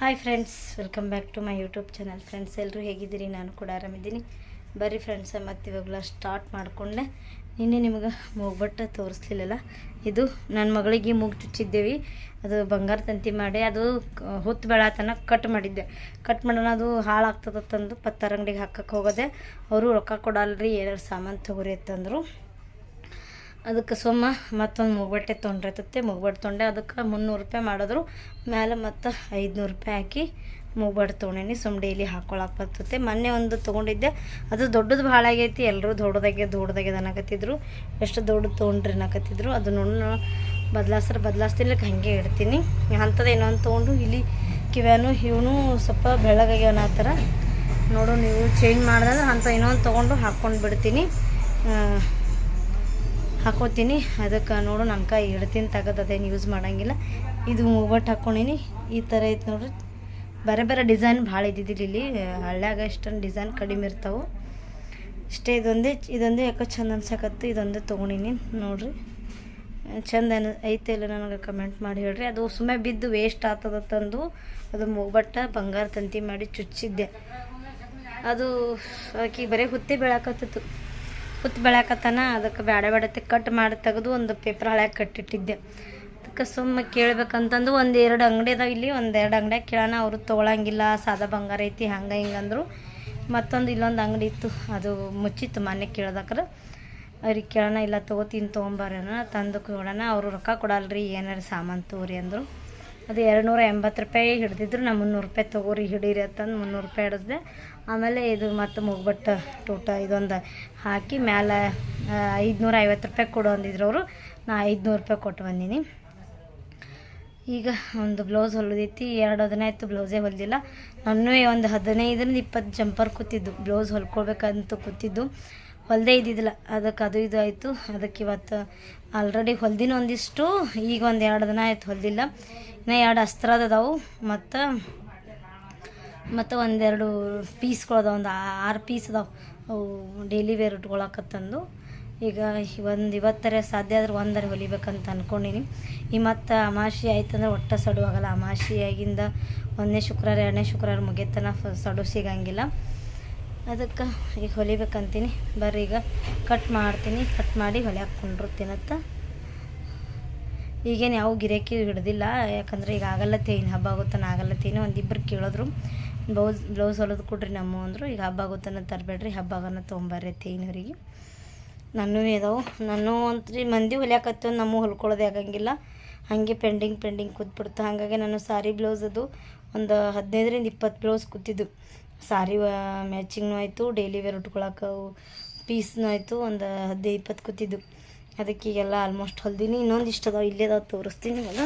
Hi friends welcome back to my YouTube channel friends ಎಲ್ಲರೂ ಹೇಗಿದ್ದೀರಿ? ನಾನು ಕೂಡ ಆರಾಮಿದ್ದೀನಿ. ಬರ್ರಿ ಫ್ರೆಂಡ್ಸ್ ಮತ್ತು ಇವಾಗಲ ಸ್ಟಾರ್ಟ್ ಮಾಡಿಕೊಂಡೆ. ನಿನ್ನೆ ನಿಮಗೆ ಮೂಗ್ಬಟ್ಟ ತೋರಿಸ್ಲಿಲ್ಲಲ್ಲ? ಇದು ನನ್ನ ಮಗಳಿಗೆ ಮೂಗು ಚುಚ್ಚಿದ್ದೇವೆ. ಅದು ಬಂಗಾರ ತಂತಿ ಮಾಡಿ, ಅದು ಹೊತ್ತು ಬೆಳತನ ಕಟ್ ಮಾಡಿದ್ದೆ. ಕಟ್ ಮಾಡೋಣ, ಅದು ಹಾಳಾಗ್ತದತ್ತಂದು ಪತ್ತಾರ ಅಂಗಡಿಗೆ ಹಾಕಕ್ಕೆ ಹೋಗೋದೆ. ಅವರು ರೊಕ್ಕ ಕೊಡಲ್ರಿ, ಏನಾರು ಸಾಮಾನು ತಗೋರಿ ಅಂತಂದರು. ಅದಕ್ಕೆ ಸುಮ್ಮ ಮತ್ತೊಂದು ಮೂಗ್ಬಟ್ಟೆ ತೊಗೊಂಡ್ರೈತತ್ತೆ ಮೂಗ್ಬಟ್ಟೆ ತೊಂಡೆ ಅದಕ್ಕೆ ಮುನ್ನೂರು ರೂಪಾಯಿ ಮಾಡಿದ್ರು. ಮೇಲೆ ಮತ್ತು ಐದುನೂರು ರೂಪಾಯಿ ಹಾಕಿ ಮೂಗ್ಬಟ್ಟೆ ತೊಗೊಂಡೇನಿ. ಸುಮ್ಮ ಡೈಲಿ ಹಾಕ್ಕೊಳಕ್ಕೆ ಬರ್ತತೆ. ಮೊನ್ನೆ ಒಂದು ತೊಗೊಂಡಿದ್ದೆ. ಅದು ದೊಡ್ಡದು ಭಾಳ ಆಗೈತಿ. ಎಲ್ಲರೂ ದೊಡ್ಡದಾಗೆ ದೊಡ್ಡದಾಗೆ ಅನ್ನಕತ್ತಿದ್ರು. ಎಷ್ಟು ದೊಡ್ಡದು ತೊಗೊಂಡ್ರಿ ಅನ್ನಕತ್ತಿದ್ರು. ಅದು ನೋಡಿ ಬದಲಾಸ್ರೆ ಬದಲಾಸ್ತಿಲ್ಲಕ್ಕೆ ಹಾಗೆ ಇಡ್ತೀನಿ. ಅಂಥದ್ದು ಇನ್ನೊಂದು ತೊಗೊಂಡು ಇಲ್ಲಿ ಕಿವ್ಯಾನು ಇವನು ಸ್ವಲ್ಪ ಬೆಳಗಾಗ್ಯವನ ಆ ಥರ. ನೋಡು ನೀವು ಚೇಂಜ್ ಮಾಡಿದ್ರೆ ಅಂಥ ಇನ್ನೊಂದು ತೊಗೊಂಡು ಹಾಕ್ಕೊಂಡು ಬಿಡ್ತೀನಿ. ಹಾಕೋತೀನಿ. ಅದಕ್ಕೆ ನೋಡು ನನ್ನ ಕೈ ಇಡ್ತೀನಿ ತಗದು ಅದೇನು ಯೂಸ್ ಮಾಡೋಂಗಿಲ್ಲ. ಇದು ಮೂವಟ್ಟು ಹಾಕ್ಕೊಂಡಿನಿ ಈ ಥರ ಐತೆ ನೋಡ್ರಿ. ಬೇರೆ ಬೇರೆ ಡಿಸೈನ್ ಭಾಳ ಇದ್ದಿದ್ದಿಲ್ಲ ಇಲ್ಲಿ. ಹಳ್ಳ್ಯಾಗ ಇಷ್ಟೊಂದು ಡಿಸೈನ್ ಕಡಿಮೆ ಇರ್ತಾವೆ. ಇಷ್ಟೇ ಇದೊಂದೇ ಇದೊಂದೇ ಯಾಕೋ ಚಂದ ಅನ್ಸಕತ್ತು ಇದೊಂದೇ ತೊಗೊಂಡಿನಿ ನೋಡ್ರಿ. ಚಂದ ಅನ್, ಐತೆ ಇಲ್ಲ ನನಗೆ ಕಮೆಂಟ್ ಮಾಡಿ ಹೇಳ್ರಿ. ಅದು ಸುಮ್ಮನೆ ಬಿದ್ದು ವೇಸ್ಟ್ ಆಗ್ತದತ್ತಂದು ಅದು ಮೂಗ್ಬಟ್ಟ ಬಂಗಾರ ತಂತಿ ಮಾಡಿ ಚುಚ್ಚಿದ್ದೆ. ಅದು ಆಕೆ ಬರೀ ಹುತ್ತಿ ಬೆಳಕತ್ತಿತ್ತು. ಹುತ್ತು ಬೆಳಕತ್ತಾನ ಅದಕ್ಕೆ ಬೇಡ ಬೇಡತ್ತೆ ಕಟ್ ಮಾಡಿ ತೆಗೆದು ಒಂದು ಪೇಪರ್ ಹಳ್ಯಾಗ ಕಟ್ಟಿಟ್ಟಿದ್ದೆ. ಅದಕ್ಕೆ ಸುಮ್ಮ ಕೇಳ್ಬೇಕಂತಂದು ಒಂದು ಎರಡು ಅಂಗಡಿ ಅದಾವ ಇಲ್ಲಿ, ಒಂದು ಎರಡು ಅಂಗಡಿಯಾಗ ಕೇಳೋಣ, ಅವರು ತೊಗೊಳಂಗಿಲ್ಲ, ಸಾದಾ ಬಂಗಾರ ಐತಿ, ಹಂಗೆ ಹಿಂಗೆ ಅಂದರು. ಮತ್ತೊಂದು ಇಲ್ಲೊಂದು ಅಂಗಡಿ ಇತ್ತು, ಅದು ಮುಚ್ಚಿತ್ತು ಮೊನ್ನೆ ಕೇಳ್ದಕ್ರೆ. ಅವ್ರಿಗೆ ಕೇಳೋಣ, ಇಲ್ಲ ತೊಗೋತೀನಿ, ತೊಗೊಂಬರೋಣ, ತಂದು ಕೊಡೋಣ, ಅವರು ರೊಕ್ಕ ಕೊಡಲ್ರಿ, ಏನಾರು ಸಾಮಾನು ತೋರಿ ಅಂದರು. ಅದು ಎರಡು ನೂರ ಎಂಬತ್ತು ರೂಪಾಯಿ ಹಿಡ್ದಿದ್ರು ನಾ ಮುನ್ನೂರು ರೂಪಾಯಿ ತೊಗೋರಿ ಹಿಡೀರಿ ಅಂತಂದು ಮುನ್ನೂರು ರೂಪಾಯಿ ಹಿಡಿಸ್ದೆ ಆಮೇಲೆ ಇದು ಮತ್ತು ಮುಗ್ಬಟ್ಟು ಟೂಟ ಇದೊಂದು ಹಾಕಿ ಮ್ಯಾಲೆ ಐದುನೂರ ಐವತ್ತು ರೂಪಾಯಿ ಕೊಡು ಅಂದಿದ್ರು ಅವರು. ನಾ ಐದುನೂರು ರೂಪಾಯಿ ಕೊಟ್ಟು ಬಂದೀನಿ. ಈಗ ಒಂದು ಬ್ಲೌಸ್ ಹೊಲಿದೈತಿ, ಎರಡು ದಿನ ಆಯಿತು ಬ್ಲೌಸೇ ಹೊಲಿದಿಲ್ಲ. ನಾನು ಒಂದು ಹದಿನೈದರಿಂದ ಇಪ್ಪತ್ತು ಜಂಪರ್ ಕೂತಿದ್ದು, ಬ್ಲೌಸ್ ಹೊಲ್ಕೊಳ್ಬೇಕಂತ ಕೂತಿದ್ದು. ಹೊಲ್ದೇ ಇದ್ದಿದ್ದಿಲ್ಲ ಅದಕ್ಕೆ ಅದು ಇದು ಆಯಿತು. ಅದಕ್ಕೆ ಇವತ್ತು ಆಲ್ರೆಡಿ ಹೊಲ್ದಿನ ಒಂದಿಷ್ಟು, ಈಗ ಒಂದು ಎರಡು ದಿನ ಆಯ್ತು ಹೊಲ್ದಿಲ್ಲ. ಇನ್ನು ಎರಡು ಅಸ್ತ್ರದ ಅದಾವು. ಮತ್ತು ಮತ್ತು ಒಂದೆರಡು ಪೀಸ್ಗಳು ಅದಾವ. ಒಂದು ಆರು ಪೀಸ್ ಅದಾವೆ. ಅವು ಡೈಲಿ ವೇರ್ ಉಟ್ಕೊಳಕತ್ತಂದು. ಈಗ ಒಂದು ಇವತ್ತರ ಸಾಧ್ಯ ಆದ್ರೆ ಒಂದರ ಹೊಲಿಬೇಕಂತ ಅಂದ್ಕೊಂಡಿನಿ ಈ ಮತ್ತು ಅಮಾಶಿ ಆಯ್ತಂದ್ರೆ ಒಟ್ಟ ಸಡು ಆಗಲ್ಲ. ಅಮಾಶಿ ಆಗಿಂದ ಒಂದನೇ ಶುಕ್ರವಾರ, ಎರಡನೇ ಶುಕ್ರವಾರ ಮುಗಿಯತನ ಸಡು ಸಿಗಂಗಿಲ್ಲ. ಅದಕ್ಕೆ ಈಗ ಹೊಲಿಬೇಕಂತೀನಿ. ಬರ್ರಿ ಈಗ ಕಟ್ ಮಾಡ್ತೀನಿ. ಕಟ್ ಮಾಡಿ ಹೊಲೆ ಹಾಕ್ಕೊಂಡಿರ್ತೀನತ್ತ ಈಗೇನು ಯಾವ ಗಿರಾಕಿ ಹಿಡ್ದಿಲ್ಲ. ಯಾಕಂದ್ರೆ ಈಗ ಆಗಲ್ಲತ್ತೇನು ಹಬ್ಬ ಆಗುತ್ತಾನ ಆಗಲ್ಲತ್ತೇನು ಒಂದಿಬ್ಬರು ಕೇಳಿದ್ರು. ಬ್ಲೌಸ್ ಬ್ಲೌಸ್ ಹೊಲಿದು ಕೊಡ್ರಿ ನಮ್ಮ ಅಂದರು. ಈಗ ಹಬ್ಬ ಆಗುತ್ತಾನ ತರಬೇಡ್ರಿ. ಹಬ್ಬ ಆಗನ ತೊಗೊಂಬರ್ರಿ ತೇನವರಿಗೆ ನನ್ನೂ ಇದಾವೆ. ನಾನು ಅಂತ್ರಿ ಮಂದಿ ಹೊಲಿಯಾಕತ್ತು, ನಮ್ಮ ಹೊಲ್ಕೊಳ್ಳೋದೇ ಆಗಂಗಿಲ್ಲ. ಹಾಗೆ ಪೆಂಡಿಂಗ್ ಪೆಂಡಿಂಗ್ ಕೂತ್ಬಿಡ್ತು. ಹಾಗಾಗಿ ನಾನು ಸಾರಿ ಬ್ಲೌಸ್ ಅದು ಒಂದು ಹದಿನೈದರಿಂದ ಇಪ್ಪತ್ತು ಬ್ಲೌಸ್ ಕೂತಿದ್ದು. ಸಾರಿ ಮ್ಯಾಚಿಂಗ್ನೂ ಆಯಿತು, ಡೈಲಿ ವೇರ್ ಉಟ್ಕೊಳಕ್ಕೆ ಪೀಸ್ನೂ ಆಯಿತು, ಒಂದು ಹದಿನೈದು, ಇಪ್ಪತ್ತು ಕೂತಿದ್ದು. ಅದಕ್ಕೆ ಈಗೆಲ್ಲ ಆಲ್ಮೋಸ್ಟ್ ಹೊಲ್ದೀನಿ. ಇನ್ನೊಂದಿಷ್ಟು ಅದಾವೆ, ಇಲ್ಲೇ ಅದಾವೆ ತೋರಿಸ್ತೀನಿ ಇವಾಗ.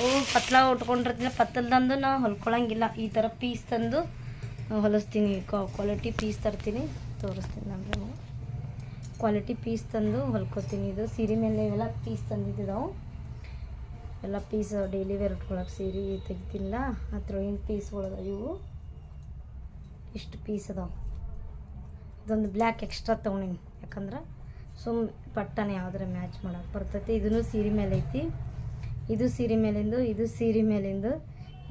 ಓ, ಪತ್ಲ ಉಟ್ಕೊಂಡಿರ್ತೀನಿ ಪತ್ತಲ್ದಂದು ನಾ ಹೊಲ್ಕೊಳಂಗಿಲ್ಲ. ಈ ಥರ ಪೀಸ್ ತಂದು ಹೊಲಿಸ್ತೀನಿ. ಕ್ವಾಲಿಟಿ ಪೀಸ್ ತರ್ತೀನಿ. ತೋರಿಸ್ತೀನಿ ನಾನು ಕ್ವಾಲಿಟಿ ಪೀಸ್ ತಂದು ಹೊಲ್ಕೊತೀನಿ. ಇದು ಸೀರೆ ಮೇಲೆ ಎಲ್ಲ ಪೀಸ್ ತಂದಿದ್ದಿದಾವೆ. ಎಲ್ಲ ಪೀಸ್ ಡೈಲಿ ವೇರ್ ಉಟ್ಕೊಳಕ್ಕೆ ಸೀರೆ ತೆಗಿತಿಲ್ಲ ಅದ್ರೊಳಗಿನ ಪೀಸ್ಗಳು ಇವು. ಇಷ್ಟು ಪೀಸ್ ಅದಾವೆ. ಇದೊಂದು ಬ್ಲ್ಯಾಕ್ ಎಕ್ಸ್ಟ್ರಾ ತೊಗೊಂಡಿನಿ. ಯಾಕಂದ್ರೆ ಸುಮ್ ಪಟ್ಟನೆ ಯಾವ್ದಾರ ಮ್ಯಾಚ್ ಮಾಡೋಕೆ ಬರ್ತೈತಿ. ಇದನ್ನು ಸೀರೆ ಮೇಲೆ ಐತಿ. ಇದು ಸೀರೆ ಮೇಲಿಂದು, ಇದು ಸೀರೆ ಮೇಲಿಂದು,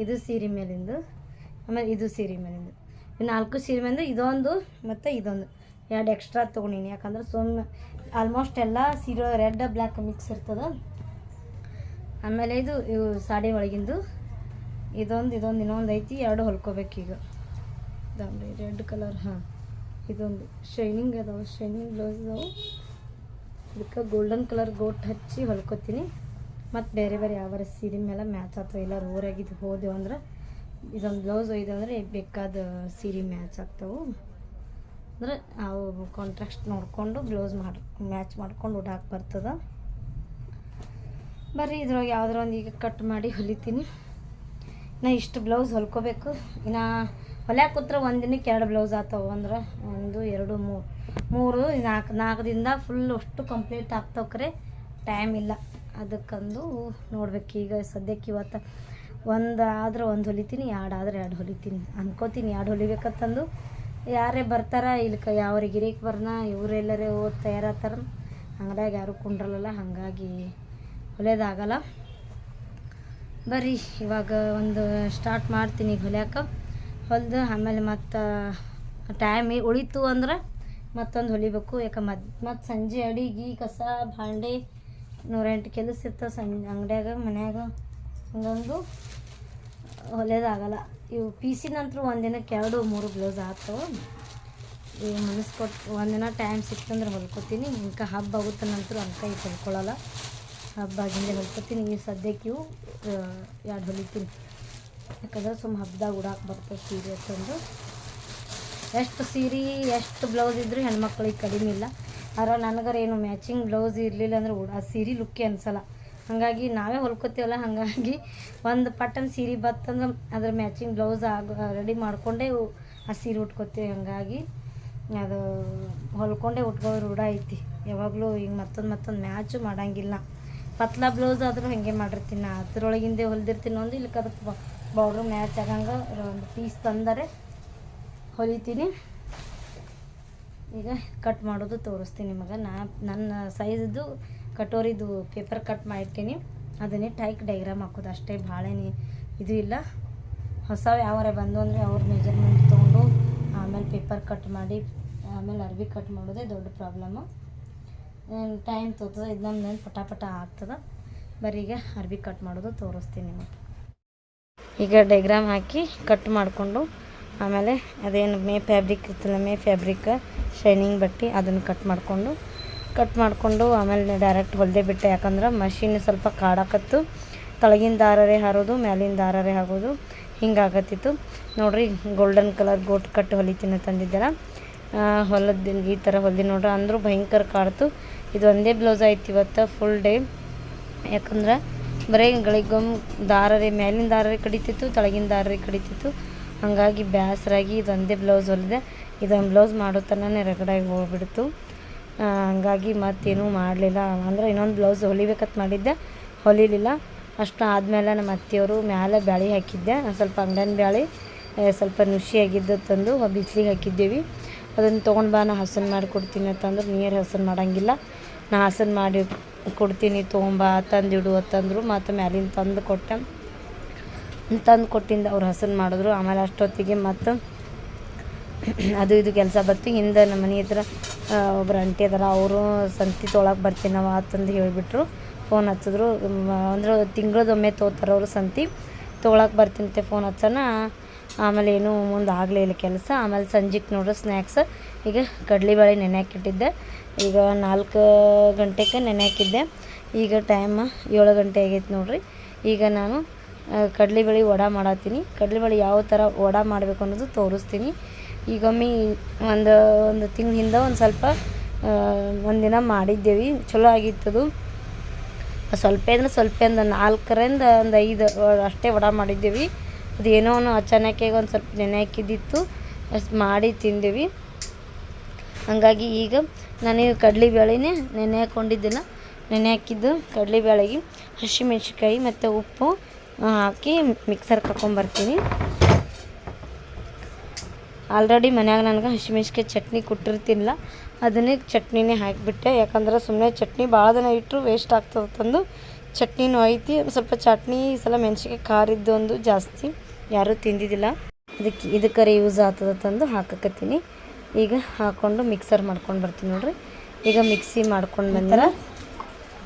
ಇದು ಸೀರೆ ಮೇಲಿಂದು, ಆಮೇಲೆ ಇದು ಸೀರೆ ಮೇಲಿಂದು. ನಾಲ್ಕು ಸೀರೆ ಮೇಲಿಂದು ಇದೊಂದು ಮತ್ತು ಇದೊಂದು. ಎರಡು ಎಕ್ಸ್ಟ್ರಾ ತೊಗೊಂಡಿನಿ. ಯಾಕಂದ್ರೆ ಸುಮ್ ಆಲ್ಮೋಸ್ಟ್ ಎಲ್ಲ ಸೀರೆ ರೆಡ್ ಬ್ಲ್ಯಾಕ್ ಮಿಕ್ಸ್ ಇರ್ತದೆ. ಆಮೇಲೆ ಇದು, ಇವು ಸಾಡಿ ಒಳಗಿಂದು. ಇದೊಂದು ಇದೊಂದು ಇನ್ನೊಂದು ಐತಿ. ಎರಡು ಹೊಲ್ಕೋಬೇಕೀಗ ಇದಾವೆ ರೆಡ್ ಕಲರ್, ಹಾಂ. ಇದೊಂದು ಶೈನಿಂಗ್ ಅದಾವೆ, ಶೈನಿಂಗ್ ಬ್ಲೌಸ್ ಅದಾವೆ. ಇದಕ್ಕೆ ಗೋಲ್ಡನ್ ಕಲರ್ ಗೋಟ್ ಹಚ್ಚಿ ಹೊಲ್ಕೊತೀನಿ. ಮತ್ತು ಬೇರೆ ಬೇರೆ ಯಾವ ಸೀರೆ ಮೇಲೆ ಮ್ಯಾಚ್ ಆಗ್ತವೆ ಇಲ್ಲ ಊರಾಗಿದ್ದು ಹೋದೆವು ಅಂದ್ರೆ ಇದೊಂದು ಬ್ಲೌಸ್ ಒಯ್ದು ಅಂದರೆ ಬೇಕಾದ ಸೀರೆ ಮ್ಯಾಚ್ ಆಗ್ತವೆ. ಅಂದ್ರೆ ಅವು ಕಾಂಟ್ರಾಕ್ಟ್ ನೋಡಿಕೊಂಡು ಬ್ಲೌಸ್ ಮಾಡಿ ಮ್ಯಾಚ್ ಮಾಡ್ಕೊಂಡು ಉಡಾಕ್ ಬರ್ತದೆ. ಬರ್ರಿ, ಇದ್ರೊಳಗೆ ಯಾವ್ದಾರ ಒಂದು ಈಗ ಕಟ್ ಮಾಡಿ ಹೊಲಿತೀನಿ. ನಾ ಇಷ್ಟು ಬ್ಲೌಸ್ ಹೊಲ್ಕೋಬೇಕು. ಇನ್ನು ಹೊಲ್ಯಾಕ ಕೂತ್ರೆ ಒಂದಿನಕ್ಕೆ ದಿನಕ್ಕೆ ಎರಡು ಬ್ಲೌಸ್ ಆಗ್ತಾವೆ ಅಂದ್ರೆ ಒಂದು, ಎರಡು ಮೂರು ಮೂರು, ನಾಲ್ಕು ನಾಲ್ಕು ದಿನದ ಫುಲ್ ಅಷ್ಟು ಕಂಪ್ಲೀಟ್ ಆಗ್ತಾವ್ರೆ ಟೈಮ್ ಇಲ್ಲ. ಅದಕ್ಕಂದು ನೋಡ್ಬೇಕು. ಈಗ ಸದ್ಯಕ್ಕೆ ಇವತ್ತು ಒಂದು ಆದ್ರೆ ಒಂದು ಹೊಲಿತೀನಿ, ಎರಡು ಆದ್ರೆ ಎರಡು ಹೊಲಿತೀನಿ. ಅನ್ಕೋತೀನಿ ಎರಡು ಹೊಲಿಬೇಕಂತಂದು. ಯಾರೇ ಬರ್ತಾರ ಇಲ್ಕ ಯಾವ್ರ ಗಿರಿಕ್ ಬರ್ನ ಇವರೆಲ್ಲರೇ ಓದಿ ತಯಾರಾತಾರ ಹಂಗಾಗಿ ಯಾರು ಕುಂಡ್ರಲ್ಲ ಹಾಗಾಗಿ ಹೊಲಿಯೋದಾಗಲ್ಲ. ಬರ್ರಿ ಇವಾಗ ಒಂದು ಸ್ಟಾರ್ಟ್ ಮಾಡ್ತೀನಿ ಈಗ ಹೊಲಿಯೋಕೆ. ಹೊಲ್ದು ಆಮೇಲೆ ಮತ್ತು ಟೈಮ್ ಉಳಿತು ಅಂದ್ರೆ ಮತ್ತೊಂದು ಹೊಲಿಬೇಕು. ಯಾಕೆ ಮದ್ ಮತ್ತು ಸಂಜೆ ಅಡಿಗೆ, ಕಸ, ಭಾಂಡೆ ನೂರೆಂಟು ಕೆಲಸ ಇರ್ತವೆ ಸಂಜೆ, ಅಂಗ್ಡ್ಯಾಗ, ಮನ್ಯಾಗ. ಹಂಗಂದು ಹೊಲಿಯೋದಾಗಲ್ಲ. ಇವು ಪೀಸಿ ನಂತರ ಒಂದಿನಕ್ಕೆ ಎರಡು, ಮೂರು ಬ್ಲೌಸ್ ಆಗ್ತಾವೆ. ಈಗ ಮನಸ್ಕೊಟ್ಟು ಒಂದಿನ ಟೈಮ್ ಸಿಕ್ತಂದ್ರೆ ಹೊಲ್ಕೊತೀನಿ. ಇಂಕ ಹಬ್ಬ ಆಗುತ್ತೆ ನಂತರ ಅಂಕ ಈಗ ಹೊಲ್ಕೊಳ್ಳಲ್ಲ ಹಬ್ಬ ಆಗಿಂದ ಹೊಲ್ಕೊತೀನಿ. ಈ ಸದ್ಯಕ್ಕೆ ಇವು ಎರಡು ಹೊಲಿತೀನಿ. ಯಾಕಂದ್ರೆ ಸುಮ್ಮ ಹಬ್ಬದಾಗ ಉಡಾಕೆ ಬರ್ತದೆ ಸೀರೆ ತಂದು ಎಷ್ಟು ಸೀರೆ, ಎಷ್ಟು ಬ್ಲೌಸ್ ಇದ್ರು ಹೆಣ್ಮಕ್ಳಿಗೆ ಕಡಿಮೆ ಇಲ್ಲ. ಆದ್ರೆ ನನಗರ ಏನು ಮ್ಯಾಚಿಂಗ್ ಬ್ಲೌಸ್ ಇರಲಿಲ್ಲ ಅಂದ್ರೆ ಉಡ ಸೀರೆ ಲುಕ್ಕೇ ಅನ್ಸಲ್ಲ. ಹಾಗಾಗಿ ನಾವೇ ಹೊಲ್ಕೋತೀವಲ್ಲ, ಹಾಗಾಗಿ ಒಂದು ಪಟ್ಟನ್ ಸೀರೆ ಬತ್ತಂದ್ರೆ ಅದ್ರ ಮ್ಯಾಚಿಂಗ್ ಬ್ಲೌಸ್ ಆಗ ರೆಡಿ ಮಾಡಿಕೊಂಡೇ ಆ ಸೀರೆ ಉಟ್ಕೋತೀವಿ. ಹಾಗಾಗಿ ಅದು ಹೊಲ್ಕೊಂಡೇ ಉಟ್ಕೋ ರೂಢ ಐತಿ. ಯಾವಾಗಲೂ ಈಗ ಮತ್ತೊಂದು ಮತ್ತೊಂದು ಮ್ಯಾಚು ಮಾಡಂಗಿಲ್ಲ. ಪತ್ಲಾ ಬ್ಲೌಸ್ ಆದರೂ ಹಾಗೆ ಮಾಡಿರ್ತೀನಿ. ನಾ ಅದ್ರೊಳಗಿಂದೆ ಹೊಲ್ದಿರ್ತೀನಿ. ಒಂದು ಇಲ್ಲಿ ಅದಕ್ಕೆ ಬಾರ್ಡ್ರ್ ಮ್ಯಾಚ್ ಆಗಂಗೆ ಒಂದು ಪೀಸ್ ತಂದರೆ ಹೊಲಿತೀನಿ. ಈಗ ಕಟ್ ಮಾಡೋದು ತೋರಿಸ್ತೀನಿ ನಿಮಗೆ. ನಾ, ನನ್ನ ಸೈಜ್ದು ಕಟೋರಿದು ಪೇಪರ್ ಕಟ್ ಮಾಡಿರ್ತೀನಿ. ಅದನ್ನೇ ಟೈಕ್ ಡೈಗ್ರಾಮ್ ಹಾಕೋದು. ಅಷ್ಟೇ ಭಾಳೇನಿ ಇದು ಇಲ್ಲ. ಹೊಸ ಯಾವಾರ ಬಂದು ಅಂದರೆ ಅವ್ರ ಮೆಜರ್ಮೆಂಟ್ ತೊಗೊಂಡು ಆಮೇಲೆ ಪೇಪರ್ ಕಟ್ ಮಾಡಿ, ಆಮೇಲೆ ಅರ್ಬಿ ಕಟ್ ಮಾಡೋದೇ ದೊಡ್ಡ ಪ್ರಾಬ್ಲಮ್ಮು ಟೈಮ್ ತೋತದ, ಇದು ನಮ್ಮ ಪಟಾಪಟ ಆಗ್ತದೆ. ಬರೀ ಈಗ ಅರ್ಬಿ ಕಟ್ ಮಾಡೋದು ತೋರಿಸ್ತೀನಿ ನಿಮಗೆ. ಈಗ ಡೈಗ್ರಾಮ್ ಹಾಕಿ ಕಟ್ ಮಾಡಿಕೊಂಡು ಆಮೇಲೆ ಅದೇನು ಮೇ ಫ್ಯಾಬ್ರಿಕ್ ಇರ್ತಲ್ಲ ಮೇ ಫ್ಯಾಬ್ರಿಕ್ ಶೈನಿಂಗ್ ಬಟ್ಟೆ ಅದನ್ನು ಕಟ್ ಮಾಡಿಕೊಂಡು ಕಟ್ ಮಾಡಿಕೊಂಡು ಆಮೇಲೆ ಡೈರೆಕ್ಟ್ ಹೊಲ್ದೇ ಬಿಟ್ಟೆ. ಯಾಕಂದ್ರೆ ಮಷಿನ್ ಸ್ವಲ್ಪ ಕಾಡಾಕತ್ತು, ತಳಗಿನ ದಾರರೇ ಹಾರೋದು, ಮ್ಯಾಲಿನ ದಾರರೇ ಹಾಕೋದು ಹಿಂಗಾಗತ್ತಿತ್ತು. ನೋಡ್ರಿ ಗೋಲ್ಡನ್ ಕಲರ್ ಗೋಟ್ ಕಟ್ ಹೊಲಿತೀನಿ ತಂದಿದ್ದೆಲ್ಲ. ಹೊಲದ ಈ ಥರ ಹೊಲ್ದಿ ನೋಡ್ರಿ, ಅಂದರೂ ಭಯಂಕರ ಕಾಡ್ತು. ಇದು ಒಂದೇ ಬ್ಲೌಸ್ ಆಯ್ತು ಇವತ್ತು ಫುಲ್ ಡೇ ಯಾಕಂದ್ರೆ ಬರೀ ಗಳಿಗೊಮ್ಮೆ ದಾರರೇ ಮೇಲಿನ ದಾರರೇ ಕಡಿತಿತ್ತು, ತಳಗಿನ ದಾರರೇ ಕಡಿತಿತ್ತು. ಹಾಗಾಗಿ ಬೇಸರಾಗಿ ಇದೊಂದೇ ಬ್ಲೌಸ್ ಹೊಲಿದೆ, ಇದೊಂದು ಬ್ಲೌಸ್ ಮಾಡೋ ತನಕ ರಗಡಾಗಿ ಹೋಗ್ಬಿಡ್ತು. ಹಂಗಾಗಿ ಮತ್ತೇನೂ ಮಾಡಲಿಲ್ಲ. ಅಂದ್ರೆ ಇನ್ನೊಂದು ಬ್ಲೌಸ್ ಹೊಲಿಬೇಕಂತ ಮಾಡಿದ್ದೆ, ಹೊಲಿಲಿಲ್ಲ. ಅಷ್ಟು ಆದಮೇಲೆ ನಮ್ಮ ಅತ್ತೆಯವರು ಮ್ಯಾಲೆ ಬ್ಯಾಳಿ ಹಾಕಿದ್ದೆ. ಸ್ವಲ್ಪ ಅಂಗಡಿನ ಬ್ಯಾಳಿ ಸ್ವಲ್ಪ ನುಷಿಯಾಗಿದ್ದು ತಂದು ಬಿಸಿಲಿಗೆ ಹಾಕಿದ್ದೇವೆ. ಅದನ್ನು ತೊಗೊಂಡು ಬಾ, ನಾ ಹಸನ್ ಮಾಡಿ ಕೊಡ್ತೀನಿ ಅಂತಂದ್ರೆ ನೀರು ಹಸನ್ ಮಾಡೋಂಗಿಲ್ಲ. ನಾ ಹಸನ್ ಮಾಡಿ ಕೊಡ್ತೀನಿ, ತೊಗೊಂಬಾ, ತಂದಿಡು ಅಂತಂದರು ಮತ್ತು ಮ್ಯಾಲಿನ ತಂದು ಕೊಟ್ಟೆ. ತಂದು ಕೊಟ್ಟಿಂದ ಅವ್ರು ಹಸನ್ ಮಾಡಿದ್ರು. ಆಮೇಲೆ ಅಷ್ಟೊತ್ತಿಗೆ ಮತ್ತು ಅದು ಇದು ಕೆಲಸ ಬತ್ತು ಹಿಂದೆ ನಮ್ಮ ಮನೆ ಹತ್ರ ಒಬ್ಬರು ಅಂಟಿ ಅದಾರ. ಅವರು ಸಂತಿ ತೊಳಕ್ಕೆ ಬರ್ತೀನವ ನಾವು ಅಂತಂದು ಹೇಳಿಬಿಟ್ರು. ಫೋನ್ ಹಚ್ಚಿದ್ರು. ಅಂದ್ರೆ ತಿಂಗಳದೊಮ್ಮೆ ತೋತಾರೆ ಅವರು ಸಂತಿ. ತೊಗೊಳಕ್ಕೆ ಬರ್ತೀನಂತೆ ಫೋನ್ ಹಚ್ಚನ. ಆಮೇಲೆ ಏನೂ ಮುಂದೆ ಆಗಲೇ ಇಲ್ಲ ಕೆಲಸ. ಆಮೇಲೆ ಸಂಜೆಗೆ ನೋಡ್ರೆ ಸ್ನ್ಯಾಕ್ಸ್ ಈಗ ಕಡಲೆಬೇಳೆ ನೆನೆ ಹಾಕಿಟ್ಟಿದ್ದೆ ಈಗ ನಾಲ್ಕು ಗಂಟೆಗೆ ನೆನೆ ಹಾಕಿದ್ದೆ. ಈಗ ಟೈಮ್ ಏಳು ಗಂಟೆ ಆಗೈತೆ ನೋಡ್ರಿ. ಈಗ ನಾನು ಕಡಲೆಬೇಳೆ ವಡ ಮಾಡತ್ತೀನಿ. ಕಡಲೆಬೇಳೆ ಯಾವ ಥರ ವಡ ಮಾಡಬೇಕು ಅನ್ನೋದು ತೋರಿಸ್ತೀನಿ. ಈಗೊಮ್ಮೆ ಒಂದು ಒಂದು ತಿಂಗಳ ಹಿಂದೆ ಒಂದು ಸ್ವಲ್ಪ ಒಂದಿನ ಮಾಡಿದ್ದೇವೆ. ಚಲೋ ಆಗಿತ್ತದು ಸ್ವಲ್ಪ ಅಂದ್ರೆ ಸ್ವಲ್ಪ ಒಂದು ನಾಲ್ಕರಿಂದ ಒಂದು ಐದು ಅಷ್ಟೇ ವಡ ಮಾಡಿದ್ದೇವೆ. ಅದೇನೋ ಅಚಾನಕ್ಕಾಗಿ ಒಂದು ಸ್ವಲ್ಪ ನೆನೆ ಹಾಕಿದ್ದಿತ್ತು. ಅಷ್ಟು ಮಾಡಿ ತಿಂದೇವಿ. ಹಂಗಾಗಿ ಈಗ ನಾನು ಕಡಲೆಬೇಳೆನೇ ನೆನೆ ಹಾಕ್ಕೊಂಡಿದ್ದಿಲ್ಲ ನೆನೆ ಹಾಕಿದ್ದು ಕಡಲೆಬೇಳೆಗೆ ಹಸಿಮೆಣ್ಸಿನ್ಕಾಯಿ ಮತ್ತು ಉಪ್ಪು ಹಾಕಿ ಮಿಕ್ಸರ್ ಹಾಕ್ಕೊಂಬರ್ತೀನಿ ಆಲ್ರೆಡಿ ಮನ್ಯಾಗ ನನಗೆ ಹಸಿಮೆಣ್ಸಿಕಾಯಿ ಚಟ್ನಿ ಕೊಟ್ಟಿರ್ತಿಲ್ಲ. ಅದನ್ನೇ ಚಟ್ನಿನೇ ಹಾಕಿಬಿಟ್ಟೆ. ಯಾಕಂದ್ರೆ ಸುಮ್ಮನೆ ಚಟ್ನಿ ಭಾಳ ದಿನ ಇಟ್ಟರು ವೇಸ್ಟ್ ಆಗ್ತದೆ ತಂದು. ಚಟ್ನಿನೂ ಐತಿ ಸ್ವಲ್ಪ ಚಟ್ನಿ, ಈ ಸಲ ಮೆಣ್ಸಿನ್ಕಾಯಿ ಖಾರ ಇದ್ದು ಒಂದು ಜಾಸ್ತಿ. ಯಾರೂ ತಿಂದಿದ್ದಿಲ್ಲ. ಅದಕ್ಕೆ ಇದಕ್ಕರೆ ಯೂಸ್ ಆಗ್ತದೆ ತಂದು ಹಾಕಕತ್ತೀನಿ. ಈಗ ಹಾಕ್ಕೊಂಡು ಮಿಕ್ಸರ್ ಮಾಡ್ಕೊಂಡು ಬರ್ತೀನಿ ನೋಡ್ರಿ. ಈಗ ಮಿಕ್ಸಿ ಮಾಡ್ಕೊಂಡು ಬಂದ್ರೆ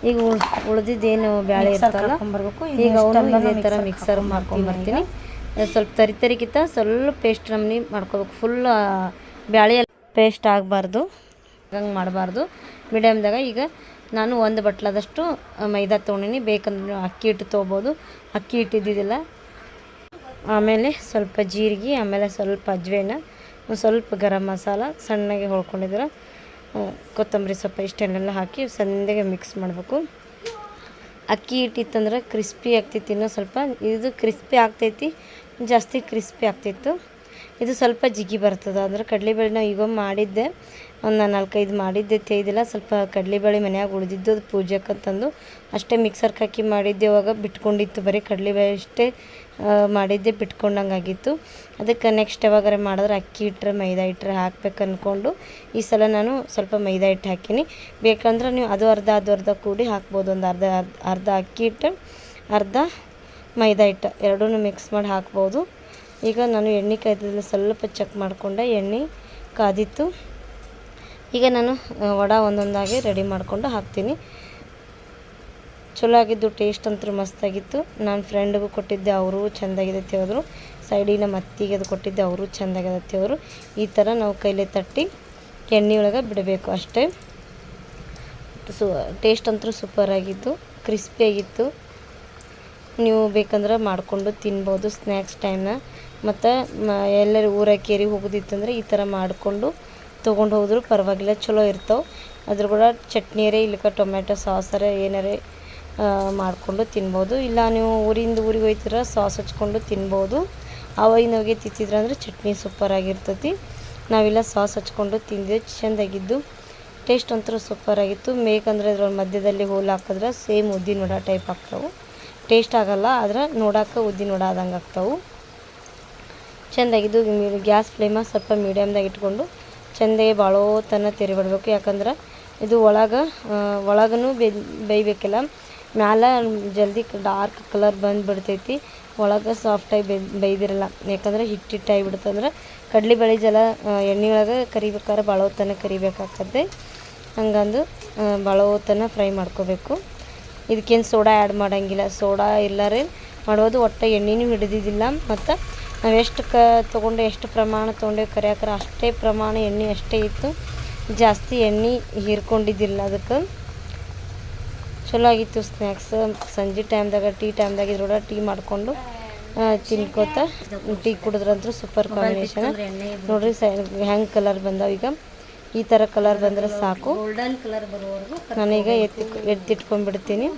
ಈಗ ಉಳ್ ಉಳ್ದಿದ್ದೇನು ಬ್ಯಾಳೆ ಇರ್ತಲ್ಲ ಈಗ ಅವನು ಇದೇ ಥರ ಮಿಕ್ಸರ್ ಮಾಡ್ಕೊಂಡು ಬರ್ತೀನಿ ಸ್ವಲ್ಪ ತರಿ ತರಿಕಿತ್ತ ಸ್ವಲ್ಪ ಪೇಸ್ಟ್ ನಮ್ನಿ ಮಾಡ್ಕೋಬೇಕು. ಫುಲ್ ಬ್ಯಾಳೆ ಪೇಸ್ಟ್ ಆಗಬಾರ್ದು. ಹಂಗೆ ಮಾಡಬಾರ್ದು. ಮೀಡಿಯಮ್ದಾಗ ಈಗ ನಾನು ಒಂದು ಬಟ್ಲದಷ್ಟು ಮೈದಾ ತೊಗೊಂಡಿನಿ ಬೇಕಂದ್ರೆ ಅಕ್ಕಿ ಹಿಟ್ಟು ತೊಗೋಬೋದು. ಅಕ್ಕಿ ಹಿಟ್ಟಿದ್ದಿದ್ದಿಲ್ಲ. ಆಮೇಲೆ ಸ್ವಲ್ಪ ಜೀರಿಗೆ ಆಮೇಲೆ ಸ್ವಲ್ಪ ಅಜ್ವೇನ. ಸ್ವಲ್ಪ ಗರಂ ಮಸಾಲ ಸಣ್ಣಗೆ ಹೊಳ್ಕೊಂಡಿದ್ರೆ ಕೊತ್ತಂಬರಿ ಸೊಪ್ಪು ಇಷ್ಟನ್ನೆಲ್ಲ ಹಾಕಿ ಸಣ್ಣಗೆ ಮಿಕ್ಸ್ ಮಾಡಬೇಕು. ಅಕ್ಕಿ ಇಟ್ಟಿತ್ತಂದ್ರೆ ಕ್ರಿಸ್ಪಿ ಆಗ್ತೈತಿ ಇನ್ನೂ ಸ್ವಲ್ಪ. ಇದು ಕ್ರಿಸ್ಪಿ ಆಗ್ತೈತಿ, ಜಾಸ್ತಿ ಕ್ರಿಸ್ಪಿ ಆಗ್ತಿತ್ತು. ಇದು ಸ್ವಲ್ಪ ಜಿಗಿ ಬರ್ತದೆ, ಅಂದ್ರೆ ಕಡಲೆಬೇಳೆ ನಾವು ಈಗ ಮಾಡಿದ್ದೆ. ಒಂದು ನಾಲ್ಕೈದು ಮಾಡಿದ್ದೆ ತೇಯ್ದಿಲ್ಲ ಸ್ವಲ್ಪ ಕಡಲೆಬೇಳೆ ಮನ್ಯಾಗ ಉಳಿದಿದ್ದು, ಅದು ಪೂಜೆಕ್ಕಂತಂದು ಅಷ್ಟೇ ಮಿಕ್ಸರ್ಗೆ ಹಾಕಿ ಮಾಡಿದ್ದೆ ಅವಾಗ ಬಿಟ್ಕೊಂಡಿತ್ತು ಬರೀ ಕಡಲೆಬೇಳೆ ಅಷ್ಟೇ. ಮಾಡಿದ್ದೆ ಬಿಟ್ಕೊಂಡಂಗೆ ಆಗಿತ್ತು ಅದಕ್ಕೆ ನೆಕ್ಸ್ಟ್ ಯಾವಾಗಾರ ಮಾಡಿದ್ರೆ ಅಕ್ಕಿ ಇಟ್ಟರೆ ಮೈದಾ ಇಟ್ಟರೆ ಹಾಕ್ಬೇಕು ಅಂದ್ಕೊಂಡು ಈ ಸಲ ನಾನು ಸ್ವಲ್ಪ ಮೈದಾ ಹಿಟ್ಟು ಹಾಕೀನಿ. ಬೇಕಂದ್ರೆ ನೀವು ಅದು ಅರ್ಧ ಅದು ಅರ್ಧ ಕೂಡಿ ಹಾಕ್ಬೋದು. ಒಂದು ಅರ್ಧ ಅರ್ಧ ಅಕ್ಕಿ ಹಿಟ್ಟು, ಅರ್ಧ ಮೈದಾ ಹಿಟ್ಟು ಎರಡೂ ಮಿಕ್ಸ್ ಮಾಡಿ ಹಾಕ್ಬೋದು. ಈಗ ನಾನು ಎಣ್ಣೆ ಕಾಯ್ದಿಲ್ಲ ಸ್ವಲ್ಪ ಚೆಕ್ ಮಾಡಿಕೊಂಡೆ. ಎಣ್ಣೆ ಕಾದಿತ್ತು. ಈಗ ನಾನು ವಡ ಒಂದೊಂದಾಗಿ ರೆಡಿ ಮಾಡಿಕೊಂಡು ಹಾಕ್ತೀನಿ. ಚಲೋ ಆಗಿದ್ದು ಟೇಸ್ಟ್ ಅಂತೂ ಮಸ್ತಾಗಿತ್ತು ನಾನು ಫ್ರೆಂಡ್ಗೂ ಕೊಟ್ಟಿದ್ದೆ, ಅವರು ಚೆಂದಾಗಿದೆ ಹೇಳಿದ್ರು ಸೈಡಿಗೆ ನಮ್ಮ ಅತ್ತಿಗೆ ಅದು ಕೊಟ್ಟಿದ್ದೆ, ಅವರು ಚೆಂದಾಗಿದೆ ಹೇಳಿದ್ರು ಈ ಥರ ನಾವು ಕೈಲೇ ತಟ್ಟಿ, ಎಣ್ಣೆ ಒಳಗೆ ಬಿಡಬೇಕು ಅಷ್ಟೇ. ಸು ಟೇಸ್ಟ್ ಅಂತೂ ಸೂಪರ್ ಆಗಿತ್ತು ಕ್ರಿಸ್ಪಿಯಾಗಿತ್ತು ನೀವು ಬೇಕಂದ್ರೆ ಮಾಡಿಕೊಂಡು ತಿನ್ಬೋದು ಸ್ನ್ಯಾಕ್ಸ್ ಟೈಮ್ನ ಮತ್ತು ಎಲ್ಲರೂ ಊರ ಕೇರಿ ಹೋಗೋದಿತ್ತಂದ್ರೆ ಈ ಥರ ಮಾಡಿಕೊಂಡು ತೊಗೊಂಡು ಹೋದ್ರು ಪರವಾಗಿಲ್ಲ, ಚಲೋ ಇರ್ತಾವೆ. ಅದ್ರ ಕೂಡ ಚಟ್ನಿಯರೇ ಇಲ್ಲಿಕ ಟೊಮೆಟೊ ಸಾಸರೇ, ಏನಾರೇ ಮಾಡಿಕೊಂಡು ತಿನ್ಬೋದು. ಇಲ್ಲ, ನೀವು ಊರಿಂದ ಊರಿಗೆ ಹೋಯ್ತಿರ ಸಾಸ್ ಹಚ್ಕೊಂಡು ತಿನ್ಬೋದು. ಅವಾಗಿನವಾಗೆ ತಿಂತಿದ್ರೆ ಅಂದರೆ ಚಟ್ನಿ ಸೂಪರ್ ಆಗಿರ್ತೈತಿ. ನಾವೆಲ್ಲ ಸಾಸ್ ಹಚ್ಕೊಂಡು ತಿಂದೆ ಚೆಂದಾಗಿದ್ದು ಟೇಸ್ಟ್ ಅಂತೂ ಸೂಪರ್ ಆಗಿತ್ತು. ಬೇಕಂದ್ರೆ ಇದ್ರ ಮಧ್ಯದಲ್ಲಿ ಹೋಲ್ ಹಾಕಿದ್ರೆ ಸೇಮ್ ಉದ್ದಿನ ವಡ ಟೈಪ್ ಆಗ್ತಾವೆ. ಟೇಸ್ಟ್ ಆಗೋಲ್ಲ, ಆದ್ರೆ ನೋಡೋಕೆ ಉದ್ದಿನ ವಡ ಆದಂಗೆ ಆಗ್ತಾವೆ. ಚೆಂದಾಗಿದ್ದು ಗ್ಯಾಸ್ ಫ್ಲೇಮ ಸ್ವಲ್ಪ ಮೀಡಿಯಮ್ದಾಗ ಇಟ್ಕೊಂಡು ಚೆಂದಾಗಿ ಬಾಳೋ ತೆರೆ ಬಿಡಬೇಕು ಯಾಕಂದ್ರೆ ಇದು ಒಳಗೆ ಒಳಗೂ ಬೇಯಬೇಕಿಲ್ಲ. ಮ್ಯಾಲ ಜಲ್ದಿ ಡಾರ್ಕ್ ಕಲರ್ ಬಂದುಬಿಡ್ತೈತಿ. ಒಳಗೆ ಸಾಫ್ಟಾಗಿ ಆಗಿ ಬೇಯ್ದಿರಲ್ಲ. ಯಾಕಂದ್ರೆ ಹಿಟ್ಟು ಹಿಟ್ಟಾಗಿ ಬಿಡ್ತಂದ್ರೆ ಕಡಲೆಬೇಳೆ ಜಲ ಎಣ್ಣೆ ಒಳಗೆ ಕರಿಬೇಕಾದ್ರೆ ಭಾಳ ಹೊತ್ತನ ಕರಿಬೇಕಾಗ್ತದೆ. ಹಂಗಂದು ಭಾಳ ಹೊತ್ತನ ಫ್ರೈ ಮಾಡ್ಕೋಬೇಕು. ಇದಕ್ಕೇನು ಸೋಡಾ ಆ್ಯಡ್ ಮಾಡೋಂಗಿಲ್ಲ. ಸೋಡಾ ಇಲ್ಲರೆ ಮಾಡೋದು ಒಟ್ಟು ಎಣ್ಣೆನೂ ಹಿಡಿದಿದ್ದಿಲ್ಲ. ಮತ್ತು ನಾವು ಎಷ್ಟು ಕ ತೊಗೊಂಡು ಎಷ್ಟು ಪ್ರಮಾಣ ತೊಗೊಂಡೇವು ಕರಿಯಾಕ್ರೆ ಅಷ್ಟೇ ಪ್ರಮಾಣ ಎಣ್ಣೆ ಅಷ್ಟೇ ಇತ್ತು. ಜಾಸ್ತಿ ಎಣ್ಣೆ ಹೀರ್ಕೊಂಡಿದ್ದಿಲ್ಲ ಅದಕ್ಕೆ. ಚಲೋ ಆಗಿತ್ತು ಸ್ನ್ಯಾಕ್ಸ್ ಸಂಜೆ ಟೈಮ್ದಾಗ ಟೀ ಟೈಮ್ದಾಗ ಇದ್ರೊಳಗೆ ಟೀ ಮಾಡಿಕೊಂಡು ತಿನ್ಕೋತ ಟೀ ಕುಡಿದ್ರಂತೂ ಸೂಪರ್ ಕಾಂಬಿನೇಷನ್ ನೋಡ್ರಿ ಹ್ಯಾಂಗ್ ಕಲರ್ ಬಂದಾವ ಈಗ. ಈ ಥರ ಕಲರ್ ಬಂದರೆ ಸಾಕು. ನಾನೀಗ ಎತ್ತಿ, ಎತ್ತಿಟ್ಕೊಂಡ್ಬಿಡ್ತೀನಿ.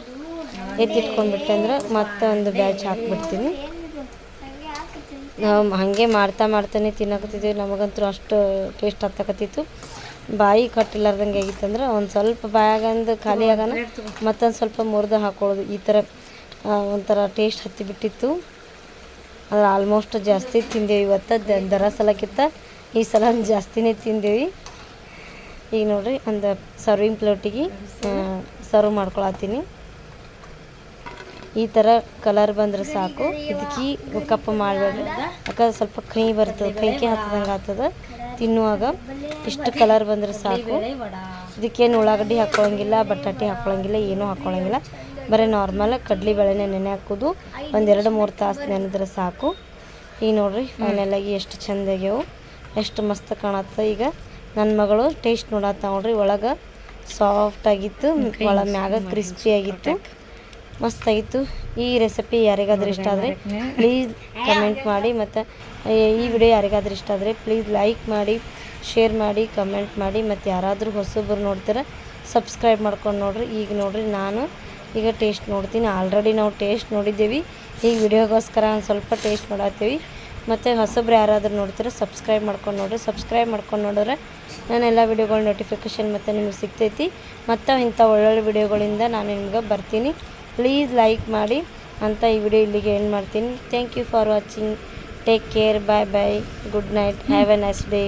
ಎತ್ತಿಟ್ಕೊಂಡ್ಬಿಟ್ಟೆ ಅಂದ್ರೆ ಮತ್ತೆ ಒಂದು ಬ್ಯಾಚ್ ಹಾಕ್ಬಿಡ್ತೀನಿ. ನಾವು ಹಾಗೆ ಮಾಡ್ತಾ ಮಾಡ್ತಾನೆ ತಿನ್ನಕತ್ತಿದ್ವಿ. ನಮಗಂತೂ ಅಷ್ಟು ಟೇಸ್ಟ್ ಹತ್ತಕತ್ತಿತ್ತು ಬಾಯಿ ಕಟ್ಟಿಲಾರ್ದಂಗೆ ಆಗಿತ್ತಂದ್ರೆ ಒಂದು ಸ್ವಲ್ಪ ಬಾಯಾಗಂದು ಖಾಲಿ ಆಗೋಣ ಮತ್ತೊಂದು ಸ್ವಲ್ಪ ಮುರಿದು ಹಾಕೊಳ್ಳೋದು. ಈ ಥರ ಒಂಥರ ಟೇಸ್ಟ್ ಹತ್ತಿಬಿಟ್ಟಿತ್ತು ಆದ್ರೆ ಆಲ್ಮೋಸ್ಟ್ ಜಾಸ್ತಿ ತಿಂದೇವಿ ಇವತ್ತು. ದರ ಸಲಕ್ಕಿಂತ ಈ ಸಲ ಜಾಸ್ತಿನೇ ತಿಂದೇವಿ. ಈಗ ನೋಡ್ರಿ, ಒಂದು ಸರ್ವಿಂಗ್ ಪ್ಲೇಟಿಗೆ ಸರ್ವ್ ಮಾಡ್ಕೊಳತ್ತೀನಿ. ಈ ಥರ ಕಲರ್ ಬಂದ್ರೆ ಸಾಕು. ಇದಕ್ಕೆ ಕಪ್ಪು ಮಾಡಬೇಡ್ರಿ. ಯಾಕಂದ್ರೆ ಸ್ವಲ್ಪ ಕೈ ಬರ್ತದೆ ಕೈಕಿ ಹತ್ತದಂಗೆ ಆಗ್ತದೆ. ತಿನ್ನುವಾಗ ಇಷ್ಟು ಕಲರ್ ಬಂದರೆ ಸಾಕು. ಇದಕ್ಕೇನು ಉಳ್ಳಾಗಡ್ಡಿ ಹಾಕ್ಕೊಳಂಗಿಲ್ಲ ಬಟಾಟೆ ಹಾಕ್ಕೊಳಂಗಿಲ್ಲ ಏನೂ ಹಾಕ್ಕೊಳಂಗಿಲ್ಲ ಬರೀ ನಾರ್ಮಲ್ ಕಡ್ಲಿ ಬೇಳೆನೆ ನೆನೆ ಹಾಕೋದು. ಒಂದೆರಡು ಮೂರು ತಾಸು ನೆನೆದ್ರೆ ಸಾಕು. ಈಗ ನೋಡ್ರಿ ಫೈನಲಾಗಿ ಎಷ್ಟು ಚಂದ ಆಗ್ಯಾವು. ಎಷ್ಟು ಮಸ್ತ್ ಕಾಣತ್ತ ಈಗ. ನನ್ನ ಮಗಳು ಟೇಸ್ಟ್ ನೋಡತ್ತ ನೋಡ್ರಿ, ಒಳಗೆ ಸಾಫ್ಟ್ ಆಗಿತ್ತು, ಒಳ ಮ್ಯಾಗ ಕ್ರಿಸ್ಪಿ ಆಗಿತ್ತು. ಮಸ್ತಾಗಿತ್ತು ಈ ರೆಸಿಪಿ ಯಾರಿಗಾದ್ರೂ ಇಷ್ಟ ಆದರೆ ಪ್ಲೀಸ್ ಕಮೆಂಟ್ ಮಾಡಿ ಮತ್ತು ಈ ವಿಡಿಯೋ ಯಾರಿಗಾದ್ರೂ ಇಷ್ಟ ಆದರೆ ಪ್ಲೀಸ್ ಲೈಕ್ ಮಾಡಿ ಶೇರ್ ಮಾಡಿ ಕಮೆಂಟ್ ಮಾಡಿ ಮತ್ತು ಯಾರಾದರೂ ಹೊಸೊಬ್ಬರು ನೋಡ್ತಾರೆ ಸಬ್ಸ್ಕ್ರೈಬ್ ಮಾಡ್ಕೊಂಡು ನೋಡ್ರಿ. ಈಗ ನೋಡ್ರಿ ನಾನು ಈಗ ಟೇಸ್ಟ್ ನೋಡ್ತೀನಿ. ಆಲ್ರೆಡಿ ನಾವು ಟೇಸ್ಟ್ ನೋಡಿದ್ದೀವಿ. ಈಗ ವಿಡಿಯೋಗೋಸ್ಕರ ಒಂದು ಸ್ವಲ್ಪ ಟೇಸ್ಟ್ ಮಾಡತ್ತೀವಿ ಮತ್ತು ಹೊಸಬ್ರು ಯಾರಾದರೂ ನೋಡ್ತೀರ ಸಬ್ಸ್ಕ್ರೈಬ್ ಮಾಡ್ಕೊಂಡು ನೋಡ್ರಿ. ಸಬ್ಸ್ಕ್ರೈಬ್ ಮಾಡ್ಕೊಂಡು ನೋಡಿದ್ರೆ ನಾನೆಲ್ಲ ವಿಡಿಯೋಗಳ ನೋಟಿಫಿಕೇಷನ್ ಮತ್ತು ನಿಮಗೆ ಸಿಗ್ತೈತಿ. ಮತ್ತು ಇಂಥ ಒಳ್ಳೊಳ್ಳೆ ವಿಡಿಯೋಗಳಿಂದ ನಾನು ನಿಮ್ಗೆ ಬರ್ತೀನಿ. ಪ್ಲೀಸ್ ಲೈಕ್ ಮಾಡಿ ಅಂತ ಈ ವಿಡಿಯೋ ಇಲ್ಲಿಗೆ ಎಂಡ್ ಮಾಡ್ತೀನಿ. Thank you for watching take care bye bye good night have a nice day